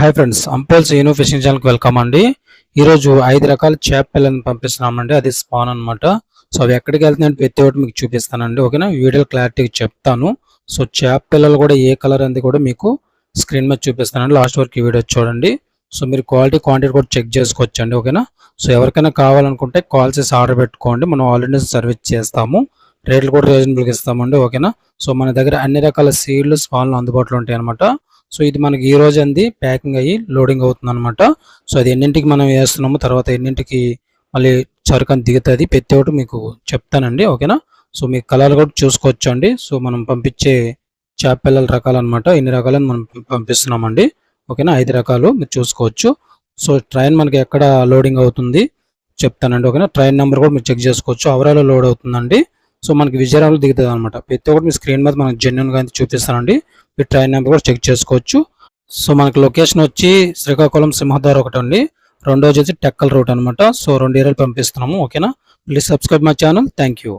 Hi friends అంపోల్స్ యూనో fishing ఛానల్కి వెల్కమ్ అండి. ఈరోజు ఐదు రకాల చేప పిల్లల్ని పంపిస్తున్నామండి. అది స్పాన్ అన్నమాట. సో అవి ఎక్కడికి వెళ్తున్నాయి ప్రతి ఒక్కటి మీకు చూపిస్తానండి. ఓకేనా? వీడియో క్లారిటీగా చెప్తాను. సో చేప పిల్లలు కూడా ఏ కలర్ అనేది కూడా మీకు స్క్రీన్ మీద చూపిస్తానండి. లాస్ట్ వరకు ఈ వీడియో చూడండి. సో మీరు క్వాలిటీ క్వాంటిటీ కూడా చెక్ చేసుకోవచ్చండి. ఓకేనా? సో ఎవరికైనా కావాలనుకుంటే కాల్ చేసి ఆర్డర్ పెట్టుకోండి. మనం ఆల్రెడీ సర్వీస్ చేస్తాము. రేట్లు కూడా రీజనబుల్గా ఇస్తామండి. ఓకేనా? సో మన దగ్గర అన్ని రకాల సీడ్లు స్పాన్లు అందుబాటులో ఉంటాయి అనమాట సో ఇది మనకి ఈ రోజు అంది ప్యాకింగ్ అయ్యి లోడింగ్ అవుతుంది అనమాట సో అది ఎన్నింటికి మనం వేస్తున్నాము తర్వాత ఎన్నింటికి మళ్ళీ సరుకు దిగుతుంది ప్రతి ఒక్కటి మీకు చెప్తానండి ఓకేనా? సో మీ కలర్ కూడా చూసుకోవచ్చు అండి సో మనం పంపించే చేపల్లల రకాలు అనమాట ఎన్ని రకాలను మనం పంపిస్తున్నామండి ఓకేనా? ఐదు రకాలు మీరు చూసుకోవచ్చు. సో ట్రైన్ మనకి ఎక్కడ లోడింగ్ అవుతుంది చెప్తానండి ఓకేనా? ట్రైన్ నెంబర్ కూడా మీరు చెక్ చేసుకోవచ్చు. అవరాలో లోడ్ అవుతుందండి. సో మనకి విజయనగరంలో దిగుతుంది అనమాట ప్రతి ఒక్కటి మీ స్క్రీన్ మీద మనకి జెన్యున్గా అయితే చూపిస్తానండి. మీ ట్రైన్ నెంబర్ కూడా చెక్ చేసుకోవచ్చు. సో మనకి లొకేషన్ వచ్చి శ్రీకాకుళం సింహద్వార ఒకటి అండి. రెండోది వచ్చి టెక్కల్ రూట్ అనమాట సో రెండు ఏరియాలు పంపిస్తున్నాము ఓకేనా please subscribe my channel thank you